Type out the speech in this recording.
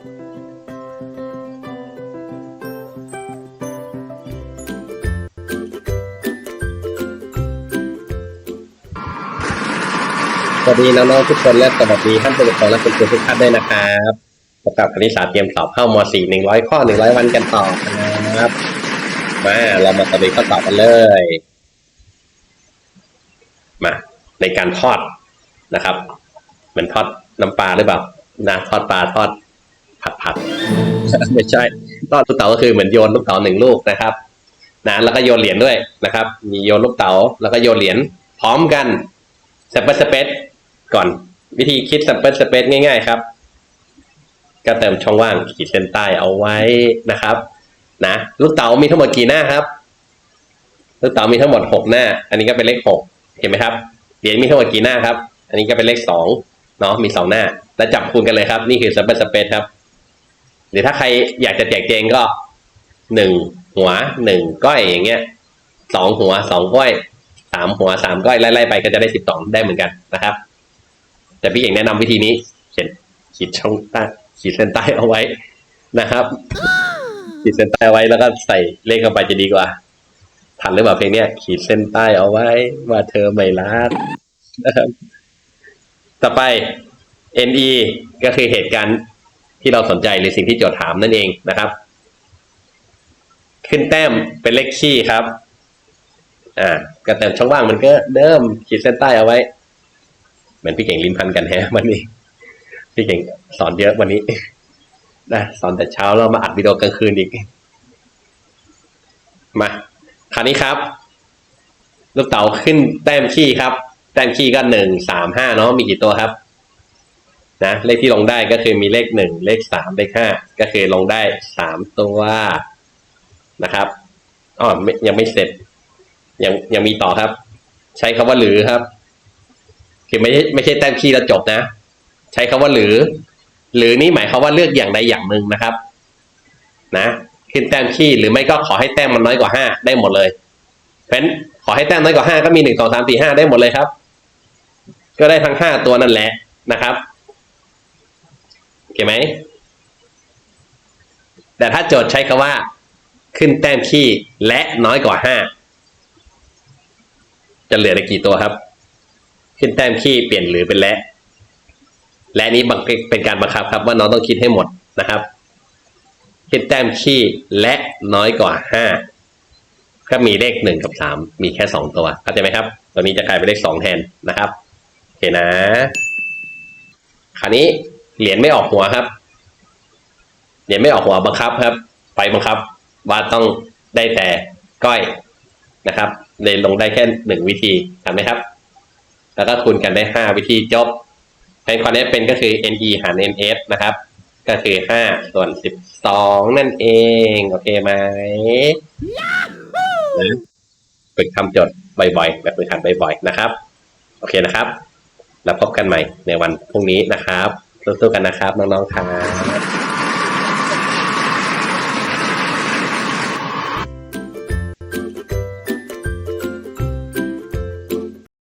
สวัสดีน้องๆทุกคนและสวัสดีท่านผู้ปกครองและคุณครูทุกท่านด้วยนะครับพบกับคณิตศาสตร์เตรียมสอบเข้าม .4 100 ข้อ 100 วันกันต่อครับ มาเรามาตะลุยข้อสอบกันเลย มาในการทอดนะครับ เหมือนทอดน้ำปลาหรือเปล่านะทอดปลาทอด ผัดผัดไม่ใช่ทอดลูกเต๋าก็คือเหมือนโยนลูกเต๋าหนึ่งลูกนะครับนะแล้วก็โยนเหรียญด้วยนะครับ มีโยนลูกเต๋าแล้วก็โยนเหรียญพร้อมกันสเปซสเปซก่อน วิธีคิดสเปซสเปซง่าย ๆ ครับ ก็เติมช่องว่างขีดเส้นใต้เอาไว้นะครับ นะลูกเต๋ามีทั้งหมดกี่หน้าครับลูกเต๋ามีทั้งหมดหกหน้า อันนี้ก็เป็นเลขหกเห็นไหมครับเหรียญมีทั้งหมดกี่หน้าครับ อันนี้ก็เป็นเลขสองเนาะมีสองหน้า แล้วจับคูณกันเลยครับ นี่คือสเปซสเปซครับ หรือถ้าใครอยากจะแจกเจงก็หนึ่งหัวหนึ่งก้อยอย่างเงี้ยสองหัวสองก้อยสามหัวสามก้อยไล่ๆไปก็จะได้สิบสองได้เหมือนกันนะครับ แต่พี่เอกแนะนำวิธีนี้ เขียนขีดช่องใต้ขีดเส้นใต้เอาไว้นะครับขีดเส้นใต้เอาไว้แล้วก็ใส่เลขเข้าไปจะดีกว่าทันหรือเปล่าเพลงเนี้ยขีดเส้นใต้เอาไว้ว่าเธอไม่รักนะครับต่อไป NE ก็คือเหตุการณ์ ที่เราสนใจหรือสิ่งที่โจทย์ถามนั่นเองนะครับ ขึ้นแต้มเป็นเลขขี้ครับ อ่าก็เติมช่องว่างมันก็เดิมขีดเส้นใต้เอาไว้เหมือนพี่เก่งลิ้นพันกันแฮะวันนี้ พี่เก่งสอนเยอะวันนี้นะสอนแต่เช้าแล้วมาอัดวิดีโอกลางคืนอีก มาคราวนี้ครับ ลูกเต๋าขึ้นแต้มขี้ครับ แต้มขี้ก็หนึ่งสามห้าเนาะมีกี่ตัวครับ นะเลขที่ลงได้ก็คือมีเลขหนึ่งเลขสามเลขห้าก็คือลงได้สามตัวนะครับอ๋อยังไม่เสร็จ ยังยังมีต่อครับ ใช้คำว่าหรือครับ คือไม่ใช่ไม่ใช่แต้มขี้แล้วจบนะ ใช้คำว่าหรือ หรือนี่หมายความว่าเลือกอย่างใดอย่างหนึ่งนะครับ นะขึ้นแต้มขี้หรือไม่ก็ขอให้แต้มมันน้อยกว่าห้าได้หมดเลยเพราะฉะนั้นขอให้แต้มน้อยกว่าห้าก็มีหนึ่งสองสามสี่ห้าได้หมดเลยครับ ก็ได้ทั้งห้าตัวนั่นแหละนะครับ โอเคไหม แต่ถ้าโจทย์ใช้คำว่า ขึ้นแต้มขี้และน้อยกว่าห้าจะเหลือได้กี่ตัวครับ ขึ้นแต้มขี้เปลี่ยนหรือเป็นและ และนี้เป็นการบังคับครับ ว่าน้องต้องคิดให้หมดนะครับคิดแต้มขี้และน้อยกว่าห้าก็มีเลขหนึ่งกับสามมีแค่สองตัวเข้าใจไหมครับ ตัวนี้จะกลายเป็นเลขสองแทนนะครับโอเคนะ คราวนี้ เหรียญไม่ออกหัวครับ เหรียญไม่ออกหัวบังคับครับ ไปบังคับว่าต้องได้แต่ก้อยนะครับ เลยลงได้แค่หนึ่งวิธีทำไหมครับ แล้วก็คูณกันได้ห้าวิธีจบในข้อนี้เป็นก็คือ ne หาร ns นะครับ ก็คือห้าส่วนสิบสองนั่นเอง โอเคไหมนะฝึกทำโจทย์บ่อยๆ แบบฝึกหัดบ่อยๆ นะครับ โอเคนะครับ แล้วพบกันใหม่ในวันพรุ่งนี้นะครับ สู้ๆกันนะครับน้องๆครับ